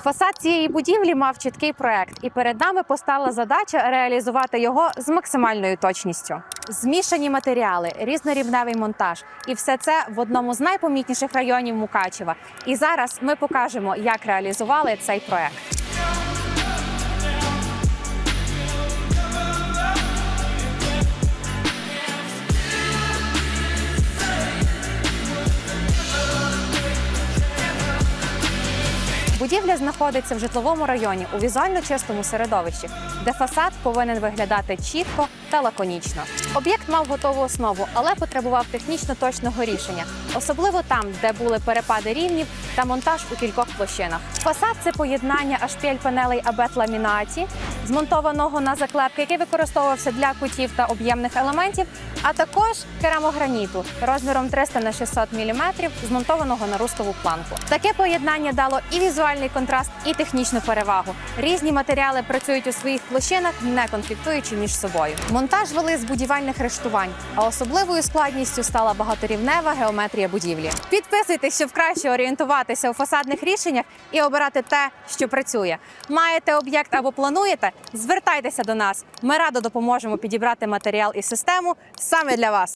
Фасад цієї будівлі мав чіткий проект, і перед нами постала задача реалізувати його з максимальною точністю. Змішані матеріали, різнорівневий монтаж, і все це в одному з найпомітніших районів Мукачева. І зараз ми покажемо, як реалізували цей проект. Будівля знаходиться в житловому районі у візуально чистому середовищі, де фасад повинен виглядати чітко та лаконічно. Об'єкт мав готову основу, але потребував технічно точного рішення, особливо там, де були перепади рівнів та монтаж у кількох площинах. Фасад це поєднання ашпіль панелей абет ламінаті, змонтованого на заклепки, який використовувався для кутів та об'ємних елементів, а також керамограніту розміром 300 на 600 мм, змонтованого на рустову планку. Таке поєднання дало і візуальний контраст, і технічну перевагу. Різні матеріали працюють у своїх площинах, не конфліктуючи між собою. Монтаж вели з будівельних рештувань, а особливою складністю стала багаторівнева геометрія будівлі. Підписуйтесь, щоб краще орієнтуватися у фасадних рішеннях і обирати те, що працює. Маєте об'єкт або плануєте? Звертайтеся до нас. Ми радо допоможемо підібрати матеріал і систему саме для вас.